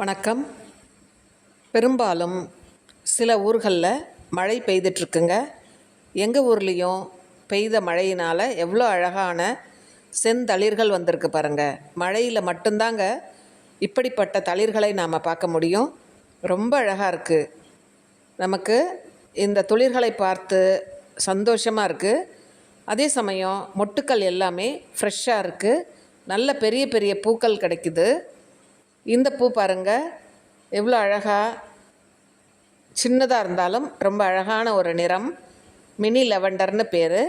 வணக்கம். பெரும்பாலும் சில ஊர்களில் மழை பெய்துட்ருக்குங்க. எங்கள் ஊர்லேயும் பெய்த மழையினால் எவ்வளோ அழகான செந்தளிர்கள் வந்திருக்கு பாருங்கள் மழையில் மட்டும்தாங்க இப்படிப்பட்ட தளிர்களை நாம் பார்க்க முடியும். ரொம்ப அழகாக இருக்குது நமக்கு இந்த துளிர்களை பார்த்து சந்தோஷமாக இருக்குது அதே சமயம் மொட்டுக்கள் எல்லாமே ஃப்ரெஷ்ஷாக இருக்குது நல்ல பெரிய பெரிய பூக்கள் கிடைக்குது. இந்த பூ பாருங்க. எவ்வளோ அழகாக சின்னதாக இருந்தாலும் ரொம்ப அழகான ஒரு நிறம். மினி லெவண்டர்னு பேர்.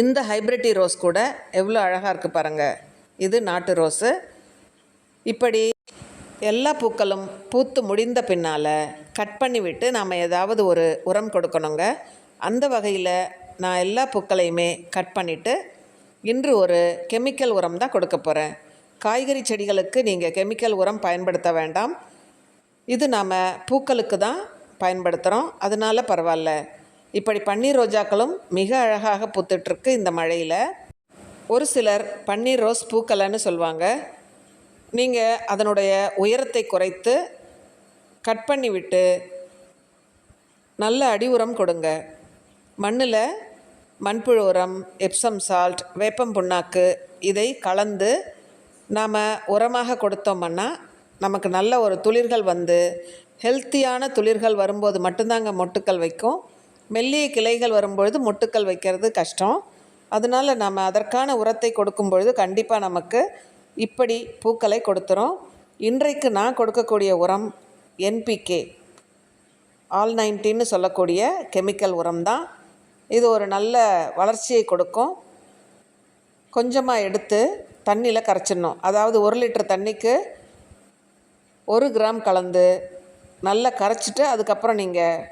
இந்த ஹைப்ரிட்டி ரோஸ் கூட எவ்வளோ அழகாக இருக்குது பாருங்கள் இது நாட்டு ரோஸு. இப்படி எல்லா பூக்களும் பூத்து முடிந்த பின்னால் கட் பண்ணிவிட்டு நாம் ஏதாவது ஒரு உரம் கொடுக்கணுங்க. அந்த வகையில் நான் எல்லா பூக்களையுமே கட் பண்ணிவிட்டு இன்று ஒரு கெமிக்கல் உரம் தான் கொடுக்க போகிறேன் காய்கறி செடிகளுக்கு நீங்கள் கெமிக்கல் உரம் பயன்படுத்த வேண்டாம். இது நாம் பூக்களுக்கு தான் பயன்படுத்துகிறோம் அதனால பரவாயில்ல. இப்படி பன்னீர் ரோஜாக்களும் மிக அழகாக பூத்துட்ருக்கு இந்த மழையில். ஒரு சிலர் பன்னீர் ரோஸ் பூக்கலைன்னு சொல்லுவாங்க நீங்கள் அதனுடைய உயரத்தை குறைத்து கட் பண்ணி விட்டு நல்ல அடி உரம் கொடுங்க. மண்ணில் மண்புழு உரம் எப்சம் சால்ட் வேப்பம் புண்ணாக்கு இதை கலந்து நாம் உரமாக கொடுத்தோம்னா நமக்கு நல்ல ஒரு துளிர்கள் வந்து ஹெல்த்தியான துளிர்கள் வரும்போது மட்டும்தாங்க மொட்டுக்கள் வைக்கும். மெல்லிய கிளைகள் வரும்பொழுது மொட்டுக்கள் வைக்கிறது கஷ்டம். அதனால் நம்ம அதற்கான உரத்தை கொடுக்கும் பொழுது கண்டிப்பாக நமக்கு இப்படி பூக்களை கொடுத்துரும் இன்றைக்கு நான் கொடுக்கக்கூடிய உரம் என்பிகே ஆல் நைன்டின்னு சொல்லக்கூடிய கெமிக்கல் உரம் தான் இது ஒரு நல்ல வளர்ச்சியை கொடுக்கும். கொஞ்சமாக எடுத்து தண்ணியில் கரைச்சிடணும். அதாவது ஒரு லிட்டர் தண்ணிக்கு ஒரு கிராம் கலந்து நல்லா கரைச்சிட்டு அதுக்கப்புறம் நீங்கள்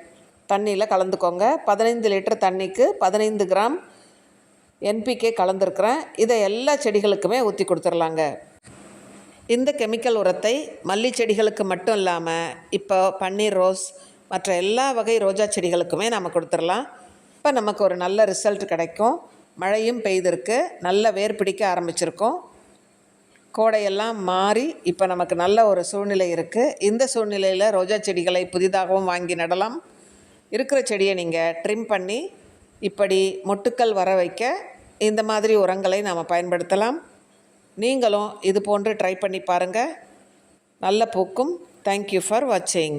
தண்ணியில் கலந்துக்கோங்க. பதினைந்து லிட்டர் தண்ணிக்கு பதினைந்து கிராம் என்பிகே கலந்துருக்குறேன். இதை எல்லா செடிகளுக்குமே ஊற்றி கொடுத்துர்லாங்க இந்த கெமிக்கல் உரத்தை மல்லி செடிகளுக்கு மட்டும் இல்லாமல் இப்போ பன்னீர் ரோஸ் மற்ற எல்லா வகை ரோஜா செடிகளுக்குமே நம்ம கொடுத்துடலாம். இப்போ நமக்கு ஒரு நல்ல ரிசல்ட் கிடைக்கும். மழையும் பெய்திருக்கு. நல்ல வேர் பிடிக்க ஆரம்பிச்சிருக்கோம். கோடையெல்லாம் மாறி இப்போ நமக்கு நல்ல ஒரு சூழ்நிலை இருக்குது இந்த சூழ்நிலையில் ரோஜா செடிகளை புதிதாகவும் வாங்கி நடலாம். இருக்கிற செடியை நீங்கள் ட்ரிம் பண்ணி இப்படி மொட்டுக்கள் வர வைக்க இந்த மாதிரி உரங்களை நாம் பயன்படுத்தலாம். நீங்களும் இது போன்று ட்ரை பண்ணி பாருங்கள் நல்ல பூக்கும். தேங்க்யூ ஃபார் வாட்சிங்